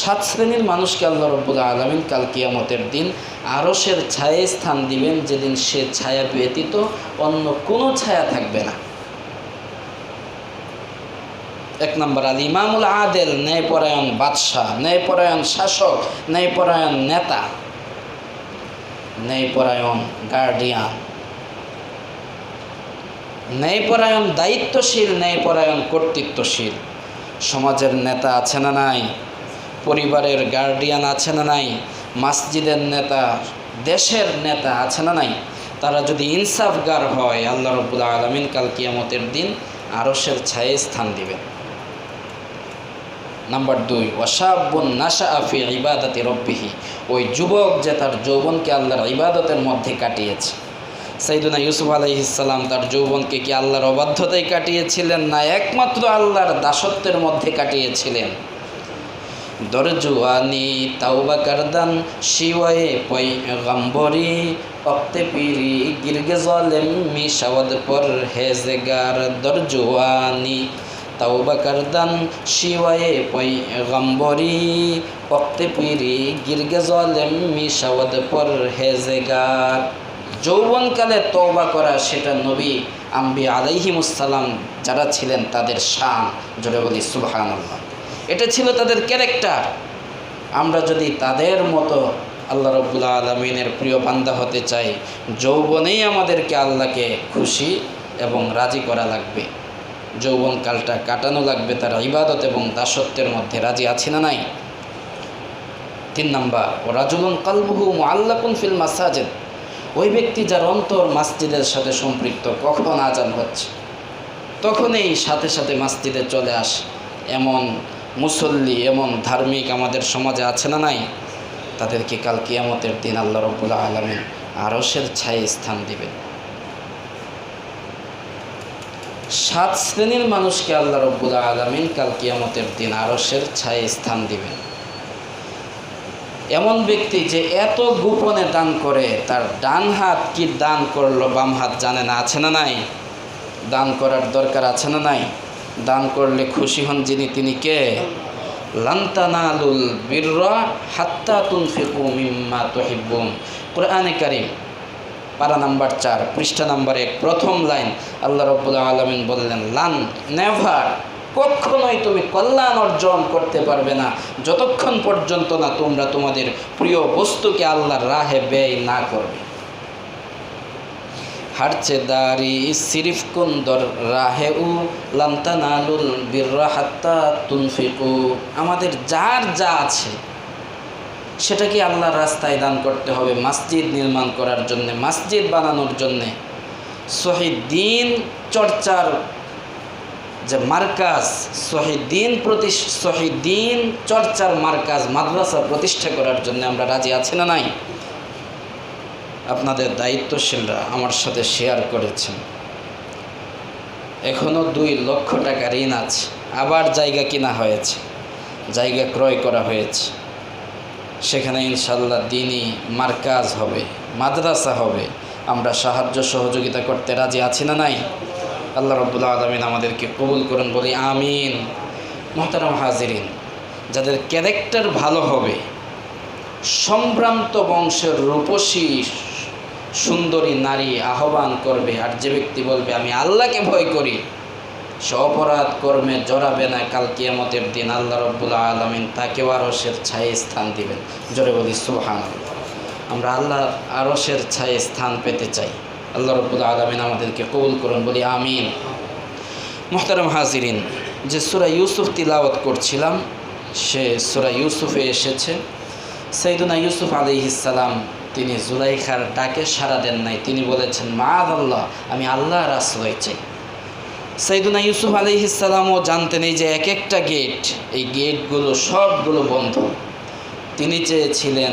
সাত শ্রেণির মানুষকে আল্লাহ রব্বুল আলমিন কাল কিয়ামতের দিন আরসের ছায়ে স্থান দিবেন, যেদিন সে ছায়া ব্যতীত অন্য কোনো ছায়া থাকবে না। এক নম্বর, আল ইমামুল আদেল, ন্যায়পরায়ণ বাদশাহ, ন্যায়পরায়ণ শাসক, ন্যায়পরায়ণ নেতা, ন্যায়পরায়ণ গার্ডিয়ান ন্যায়পরায়ণ, দায়িত্বশীল, ন্যায়পরায়ণ, কর্তৃত্বশীল। সমাজের নেতা আছে না নাই? পরিবারের গার্ডিয়ান আছে না নাই? মসজিদের নেতা, দেশের নেতা আছে না নাই? তারা যদি ইনসাফগার হয়, আল্লাহ রব্বুল আলমিন কাল কিয়ামতের দিন আরসের ছায়ে স্থান দিবেন। নাম্বার দুই ওয়াসাবুন নাশা আফি ইবাদতে রব্বিহি। ওই যুবক যে তার যৌবনকে আল্লাহর ইবাদতের মধ্যে কাটিয়েছে। সাইদুনা ইউসুফ আলাইহিসাল্লাম তার যৌবনকে কি আল্লাহর অবাধ্যতায় কাটিয়েছিলেন না একমাত্র আল্লাহর দাসত্বের মধ্যে কাটিয়েছিলেন? দরজুয়ানি তাওবা কারদান শিওয়ে পই গম্বরি অক্তে পিরি গিরগে জলেম মি সাওয়াদ পর হেজেগার। দরজুয়ানি তাওবা কারদান শিওয়ে পই গম্বরি অক্তে পিরি গিরগে জলেম মি সাওয়াদ পর হেজগার। যৌবনকালে তওবা করা সেটা নবী আম্বি আলাইহিমুসালাম যারা ছিলেন তাদের শান। জোরে বলি, সুবহানাল্লাহ। এটা ছিল তাদের ক্যারেক্টার। আমরা যদি তাদের মতো আল্লাহ রব্বুল আলমিনের প্রিয় বান্দা হতে চাই, যৌবনেই আমাদেরকে আল্লাহকে খুশি এবং রাজি করা লাগবে। যৌবনকালটা কাটানো লাগবে, তার ইবাদত এবং দাসত্বের মধ্যে রাজি আছে না নাই? তিন নাম্বার ও রাজুলুন কালবুহু আল্লাকুন ফিল মাসাজেদ। ওই ব্যক্তি যার অন্তর মাসজিদের সাথে সম্পৃক্ত কখন আজান হচ্ছে? তখনই সাথে সাথে মসজিদে চলে আসে। এমন মুসল্লি, এমন ধার্মিক আমাদের সমাজে আছে না নাই? তাদেরকে কাল কিয়ামতের দিন আল্লাহ রব্বুল আলমিন আরসের ছায়ে স্থান দিবেন। সাত শ্রেণির মানুষকে আল্লাহ রব্বুল আলমিন কাল কিয়ামতের দিন আরসের ছায়ে স্থান দিবেন। এমন ব্যক্তি যে এত গোপনে দান করে, তার ডান হাত কি দান করল, বাম হাত জানে না, আছে না নাই? দান করার দরকার আছে না নাই? দান করলে খুশি হন যিনি, তিনি কে? লান্তানালুল বীররা হাত্তা তুনফিকু মিম্মা তুহিব্বুন। কোরআনে কারিম, পারা নাম্বার চার, পৃষ্ঠা নাম্বার এক, প্রথম লাইন, আল্লাহ রব্বুল আলমিন বললেন, লান, নেভার। কখনোই তুমি কল্যাণ অর্জন করতে পারবে না। যতক্ষণ পর্যন্ত না তোমরা তোমাদের প্রিয় বস্তুকে আল্লাহর রাহে ব্যয় না করবে। হারচে দারি সিরিফ কুন্দর রাহে উ লান্তানালুল বীররা তুনফিকু। আমাদের যার যা আছে সেটা কি আল্লাহর রাস্তায় দান করতে হবে মসজিদ নির্মাণ করার জন্যে, মসজিদ বানানোর জন্যে। শহীদ দিন চর্চার যে মার্কাজ শহীদিন প্রতি শহীদিন চর্চার মার্কাজ মাদ্রাসা প্রতিষ্ঠা করার জন্য আমরা রাজি আছি না নাই? আপনাদের দায়িত্বশীলরা আমার সাথে শেয়ার করেছেন। এখনও দুই লক্ষ টাকা ঋণ আছে, আবার জায়গা কিনা হয়েছে, জায়গা ক্রয় করা হয়েছে। সেখানে ইনশাল্লাহ দিনই মার্কাজ হবে, মাদ্রাসা হবে। আমরা সাহায্য সহযোগিতা করতে রাজি আছি না নাই? আল্লাহ রব্বুল আলমিন আমাদেরকে কবুল করুন, বলি আমিন। মোহতারাম হাজিরিন, যাদের ক্যারেক্টার ভালো হবে, সম্ভ্রান্ত বংশের রূপসী, সুন্দরী নারী আহ্বান করবে আর যে ব্যক্তি বলবে, আমি আল্লাহকে ভয় করি। সে অপরাধ কর্মে জড়াবে না, কাল কিয়ামতের দিন আল্লাহ রব্বুল আলমিন তাকেও আরসের ছায়ে স্থান দিবেন। জোরে বলি সুহান আমরা আল্লাহ আরসের ছায়ে স্থান পেতে চাই। আল্লাহ রব্বুল আলমিন আমাদেরকে কবুল করুন, বলি আমিন। মোহতারাম হাজিরিন, যে সুরা ইউসুফ তিলাওয়াত করছিলাম, সে সুরা ইউসুফে এসেছে। সৈদুনা ইউসুফ আলিহিসাল্লাম তিনি জুলাইখার ডাকে সাড়া দেন নাই। তিনি বলেছেন মা আল্লাহ আমি আল্লাহর আশ্রয় চাই। সৈদুনা ইউসুফ আলিহিসাল্লামও জানতেন, এই যে এক একটা গেট, এই গেটগুলো সবগুলো বন্ধ। তিনি চেয়েছিলেন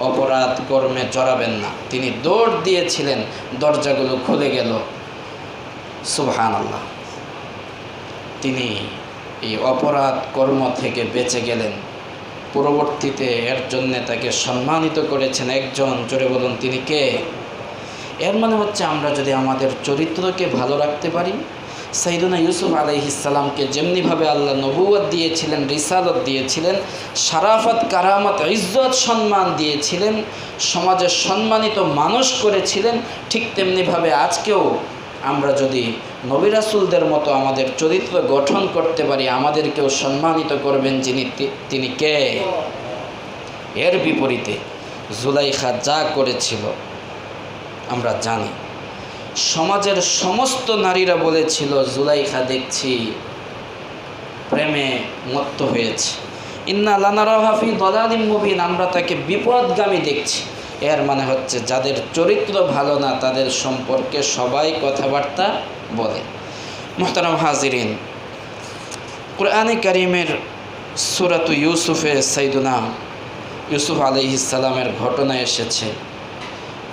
অপরাধ কর্মে জড়াবেন না। তিনি দৌড় দিয়েছিলেন, দরজাগুলো খুলে গেল। সুবহান আল্লাহ তিনি এই অপরাধ কর্ম থেকে বেঁচে গেলেন। পরবর্তীতে এর জন্যে তাকে সম্মানিত করেছেন একজন, জোরে বলুন, তিনি কে? এর মানে হচ্ছে আমরা যদি আমাদের চরিত্রকে ভালো রাখতে পারি সাইদুনা ইউসুফ আলাইহিসাল্লামকে যেমনিভাবে আল্লাহ নবুয়ত দিয়েছিলেন, রিসালত দিয়েছিলেন সারাফত কারামত, ইজ্জত সম্মান দিয়েছিলেন সমাজের সম্মানিত মানুষ করেছিলেন, ঠিক তেমনিভাবে আজকেও আমরা যদি নবিরাসুলদের মতো আমাদের চরিত্র গঠন করতে পারি, আমাদেরকেও সম্মানিত করবেন যিনি তিনি কে? এর বিপরীতে, জুলাইখা যা করেছিল, আমরা জানি। সমাজের সমস্ত নারীরা বলেছিল, জুলাইখা দেখছি, প্রেমে মত্ত হয়েছে। ইন্না লানারাহাফি দলালিম মুবিন, আমরা তাকে বিপদগামী দেখছি। এর মানে হচ্ছে, যাদের চরিত্র ভালো না, তাদের সম্পর্কে সবাই কথাবার্তা বলে। মোহতারাম হাজিরিন, কোরআনে করিমের সুরাত ইউসুফে সাইদুনা ইউসুফ আলহিসাল্লামের ঘটনা এসেছে।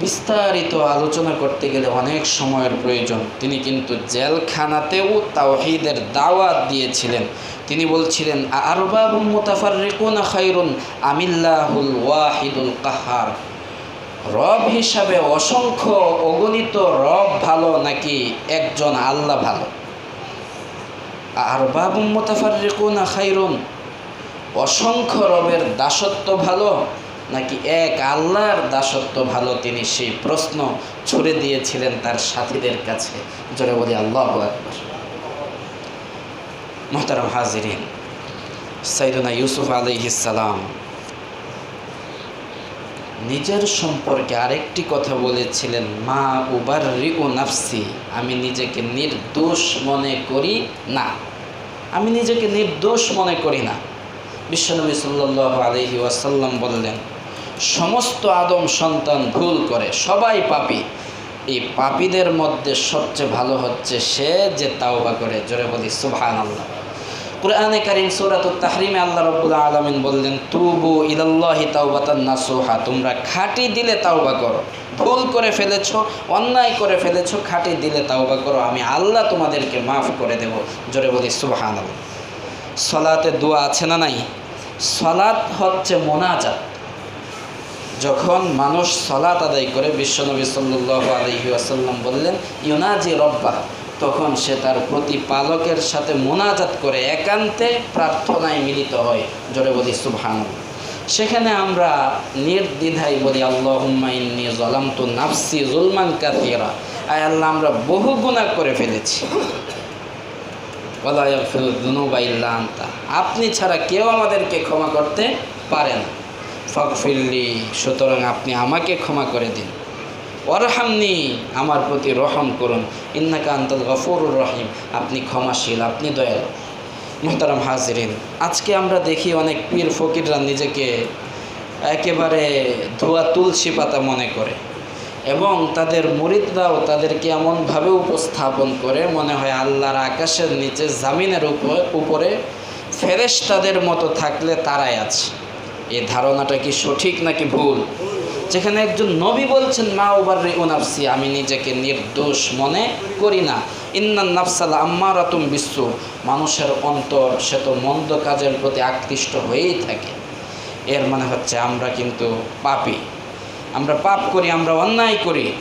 বিস্তারিত আলোচনা করতে গেলে অনেক সময়ের প্রয়োজন। তিনি কিন্তু জেলখানাতেও তাওহিদের দাওয়াত দিয়েছিলেন। তিনি বলছিলেন আরবাবু মুতাফাররিকুন খাইরুন আমিল্লাহুল ওয়াহিদুল কাহার। রব হিসাবে অসংখ্য অগণিত রব ভালো নাকি একজন আল্লাহ ভালো? আরবাবু মুতাফাররিকুন খাইরুন অসংখ্য রবের দাসত্ব ভালো নাকি এক আল্লাহর দাসত্ব ভালো তিনি সেই প্রশ্ন ছুড়ে দিয়েছিলেন তার সাথীদের কাছে? জোরে বলি, আল্লাহ আকবর। মোহতারাম হাজিরিন সাইদুনা ইউসুফ আলহিসাল্লাম নিজের সম্পর্কে আরেকটি কথা বলেছিলেন, মা উবার রিউ নাফসি, আমি নিজেকে নির্দোষ মনে করি না। আমি নিজেকে নির্দোষ মনে করি না। বিশ্বনবী সাল্লাহ আলহি ওয়াসাল্লাম বললেন সমস্ত আদম সন্তান ভুল করে, সবাই পাপী। এই পাপীদের মধ্যে সবচেয়ে ভালো হচ্ছে সে যে তাওবা করে। জোরে বলি সুবহান আল্লাহ কুরআনে কারিম সূরাত তাহরিমে আল্লাহ রাব্বুল আলামিন বললেন, তুবু ইলাল্লাহি তাওবাতান নাসুহা, তোমরা খাঁটি দিলে তাওবা করো। ভুল করে ফেলেছো, অন্যায় করে ফেলেছো, খাঁটি দিলে তাওবা করো। আমি আল্লাহ তোমাদেরকে মাফ করে দেব। জোরে বলি, সুবহানাল্লাহ। সলাতে দোয়া আছে না নাই? সলাত হচ্ছে মোনাজাত। যখন মানুষ সলাত আদায় করে, বিশ্বনবী সাল্লাহ আলহি আসাল্লাম বললেন, ইউনাজি রব্বা তখন সে তার প্রতিপালকের সাথে মোনাজাত করে একান্তে প্রার্থনায় মিলিত হয়। জোরে বলি সুবহান সেখানে আমরা নির্দ্বিধায় বলি, আল্লাহুম্মা ইন্নি জলামতু নাফসি জুলমান কাতিরা আয় আল্লাহ, আমরা বহু গুনাহ করে ফেলেছি। আপনি ছাড়া কেউ আমাদেরকে ক্ষমা করতে পারে না। ফকফিল্লি সুতরাং আপনি আমাকে ক্ষমা করে দিন। ওরহামনি আমার প্রতি রহম করুন। ইন্নাকা আন্তল গফুরুর রহিম। আপনি ক্ষমাশীল, আপনি দয়ালু। মোহতারাম হাজরিন, আজকে আমরা দেখি অনেক পীর ফকিররা নিজেকে একেবারে ধোয়া তুলসী পাতা মনে করে এবং তাদের মুরিদরাও তাদেরকে এমনভাবে উপস্থাপন করে, মনে হয় আল্লাহর আকাশের নিচে, জামিনের উপর, উপরে ফেরেশতাদের মতো থাকলে তারাই আছে। এই ধারণাটা কি সঠিক নাকি ভুল? যেখানে একজন নবী বলছেন, মা ওবার রে নাফসি আমি নিজেকে নির্দোষ মনে করি না। ইন্নান নাফসাল আম্মারাতুম বিশ্ব মানুষের অন্তর সে তো মন্দ কাজের প্রতি আকৃষ্ট হয়েই থাকে। এর মানে হচ্ছে আমরা কিন্তু পাপি। আমরা পাপ করি, আমরা অন্যায় করি।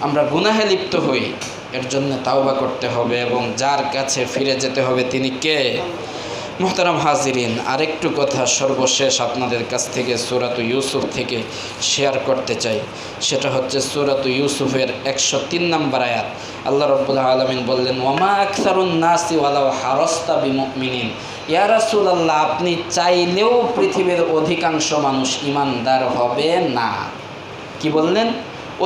আমরা গুনাহে লিপ্ত হই। এর জন্য তাওবা করতে হবে এবং যার কাছে ফিরে যেতে হবে তিনি কে? মোহতারাম হাজিরিন, আরেকটু কথা সর্বশেষ আপনাদের কাছ থেকে সুরাত ইউসুফ থেকে শেয়ার করতে চাই। সেটা হচ্ছে সুরাত ইউসুফের একশো তিন নম্বর আয়াত। আল্লাহ রব্বুল্লাহ আলমিন বললেন ওমা আখতারুন নাসি ওয়ালাও হারস্তা বিমিনিন ইয়া রাসূলুল্লাহ, আপনি চাইলেও পৃথিবীর অধিকাংশ মানুষ ইমানদার হবে না। কি বললেন?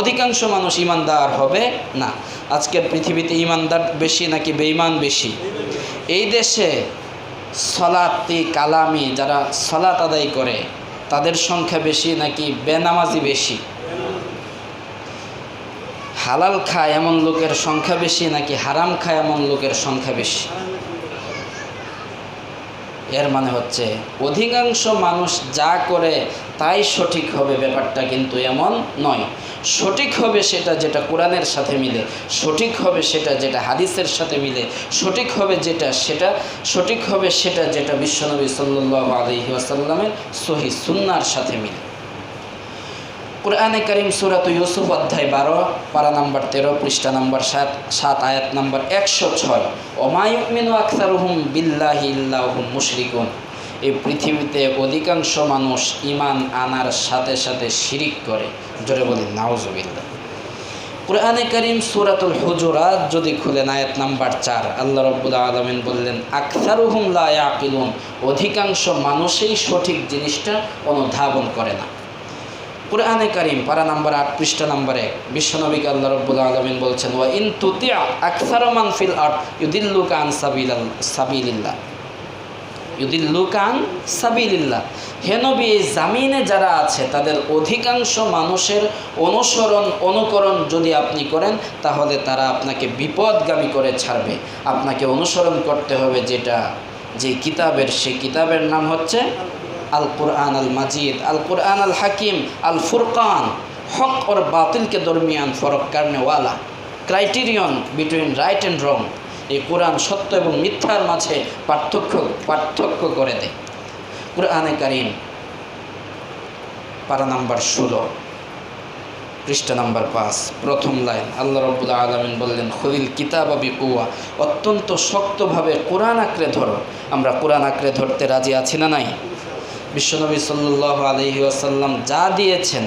অধিকাংশ মানুষ ইমানদার হবে না। আজকের পৃথিবীতে ইমানদার বেশি নাকি বেঈমান বেশি? এই দেশে সলাতি কালামি, যারা সলাত আদায় করে, তাদের সংখ্যা বেশি নাকি বেনামাজি বেশি? হালাল খায় এমন লোকের সংখ্যা বেশি নাকি হারাম খায় এমন লোকের সংখ্যা বেশি? এর মানে হচ্ছে অধিকাংশ মানুষ যা করে তাই সঠিক হবে, ব্যাপারটা কিন্তু এমন নয়। সঠিক হবে সেটা যেটা কোরআনের সাথে মিলে, সঠিক হবে সেটা যেটা হাদিসের সাথে মিলে, সঠিক হবে যেটা সেটা, সঠিক হবে সেটা যেটা বিশ্বনবী সাল্লু আলহি আসাল্লামের সহি সুন্নার সাথে মিলে। কোরআনে করিম সুরাত ইউসুফ অধ্যায় বারো, পারা নাম্বার তেরো, পৃষ্ঠা নাম্বার সাত সাত আয়াত নাম্বার একশো ছয়। ওমায়ুমিনু আখতারুহুম বিল্লাহি ইল্লাহুম মুশরিকুন। এই পৃথিবীতে অধিকাংশ মানুষ ইমান আনার সাথে সাথে শিরিক করে। জোরে বলি নাউজুবিল্লাহ। কোরআনে করিম সুরাতুল হুজুরাত যদি খুলেন আয়াত নাম্বার চার, আল্লাহ রব্বুল আলমিন বললেন আখতারুহুম লা ইয়াকিলুন। অধিকাংশ মানুষই সঠিক জিনিসটা অনুধাবন করে না। কোরআনে কারিম, পারা নাম্বার আট, পৃষ্ঠা নাম্বার এক। বিশ্বনবীকে আল্লাহ রব্বুল আলমিন বলছেন, ওয়া ইন তুতিয়া আকসার মান ফিল আর্ট ইউদিল্লুকা আন সাবিল সাবিলিল্লাহ। ইউদিল্লুকা আন সাবিলিল্লাহ। হে নবী, এই জামিনে যারা আছে, তাদের অধিকাংশ মানুষের অনুসরণ, অনুকরণ যদি আপনি করেন, তাহলে তারা আপনাকে বিপদগামী করে ছাড়বে। আপনাকে অনুসরণ করতে হবে যেটা, যে কিতাবের সেই কিতাবের নাম হচ্ছে আল কোরআন আল মাজিদ আল কোরআন আল হাকিম আল ফুরকান হক ওর বাতিলকে দরমিয়ান ফরক কারণেওয়ালা criterion between right and wrong. এই কোরআন সত্য এবং মিথ্যার মাঝে পার্থক্য পার্থক্য করে দেয়। কোরআনে কারিম, পারা নাম্বার ষোলো, পৃষ্ঠা নাম্বার পাঁচ, প্রথম লাইন। আল্লাহ রবুল্লা আলমিন বললেন খলিল কিতাবাবি কুয়া অত্যন্ত শক্তভাবে কোরআন আঁকড়ে ধরো। আমরা কোরআন আঁকড়ে ধরতে রাজি আছি না নাই? বিশ্বনবী সাল্লাহ আলহি আসাল্লাম যা দিয়েছেন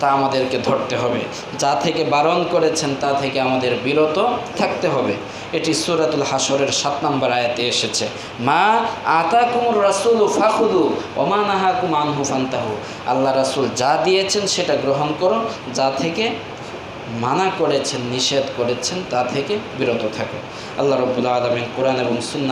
তা আমাদেরকে ধরতে হবে। যা থেকে বারণ করেছেন তা থেকে আমাদের বিরত থাকতে হবে। এটি সুরাতুল হাসরের সাত নম্বর আয়াতে এসেছে। মা আতা কুমুর রাসুল ফাখুদু ওমা নাহাকুম আনহু ফান্তাহু। আল্লাহ রাসুল যা দিয়েছেন সেটা গ্রহণ করো। যা থেকে মানা করেছেন, নিষেধ করেছেন তা থেকে বিরত থাকো। আল্লাহ রব্বুল আলমিন কোরআন এবং সুন্না